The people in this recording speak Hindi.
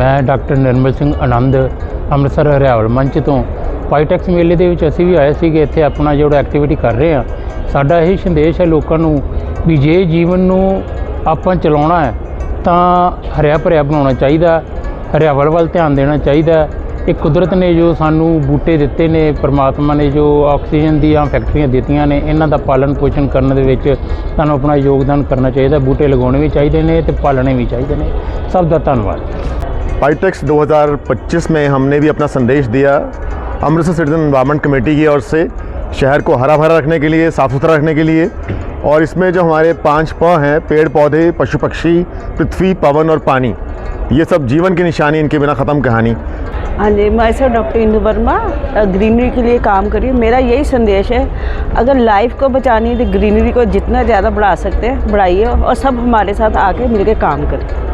ਮੈਂ ਡਾਕਟਰ ਨਿਰਮਲ ਸਿੰਘ ਆਨੰਦ, ਅੰਮ੍ਰਿਤਸਰ, ਹਰਿਆਵਲ ਮੰਚ ਤੋਂ। ਪਾਈਟੈਕਸ ਮੇਲੇ ਦੇ ਵਿੱਚ ਅਸੀਂ ਵੀ ਆਏ ਸੀਗੇ, ਇੱਥੇ ਆਪਣਾ ਜਿਹੜਾ ਐਕਟੀਵਿਟੀ ਕਰ ਰਹੇ ਆ ਸਾਡਾ ਇਹ ਸੰਦੇਸ਼ ਹੈ ਲੋਕਾਂ ਨੂੰ ਵੀ ਜੇ ਜੀਵਨ ਨੂੰ ਆਪਾਂ ਚਲਾਉਣਾ ਹੈ, ਤਾਂ ਹਰਿਆ ਭਰਿਆ ਬਣਾਉਣਾ ਚਾਹੀਦਾ, ਹਰਿਆਵਲ ਵੱਲ ਧਿਆਨ ਦੇਣਾ ਚਾਹੀਦਾ ਇਹ ਕੁਦਰਤ ਨੇ ਜੋ ਸਾਨੂੰ ਬੂਟੇ ਦਿੱਤੇ ਨੇ ਪ੍ਰਮਾਤਮਾ ਨੇ ਜੋ ਆਕਸੀਜਨ ਦੀਆਂ ਫੈਕਟਰੀਆਂ ਦਿੱਤੀਆਂ ਨੇ ਇਹਨਾਂ ਦਾ ਪਾਲਣ ਪੋਸ਼ਣ ਕਰਨ ਦੇ ਵਿੱਚ ਸਾਨੂੰ ਆਪਣਾ ਯੋਗਦਾਨ ਕਰਨਾ ਚਾਹੀਦਾ ਬੂਟੇ ਲਗਾਉਣੇ ਵੀ ਚਾਹੀਦੇ ਨੇ ਤੇ ਪਾਲਣੇ ਵੀ ਚਾਹੀਦੇ ਨੇ ਸਭ ਦਾ ਧੰਨਵਾਦ पाईटेक्स 2025 में हमने भी अपना संदेश दिया अमृतसर सिटीजन इन्वायरमेंट कमेटी की ओर से शहर को हरा भरा रखने के लिए साफ़ सुथरा रखने के लिए और इसमें जो हमारे पांच प हैं पेड़ पौधे पशु पक्षी पृथ्वी पवन और पानी ये सब जीवन की निशानी इनके बिना ख़त्म कहानी हाँ जी मैं sir doctor Indu Verma greenery के लिए काम कर रही हूँ। मेरा यही संदेश है, अगर लाइफ को बचानी है तो ग्रीनरी को जितना ज़्यादा बढ़ा सकते हैं, बढ़ाइए और सब हमारे साथ आके मिलके काम करें।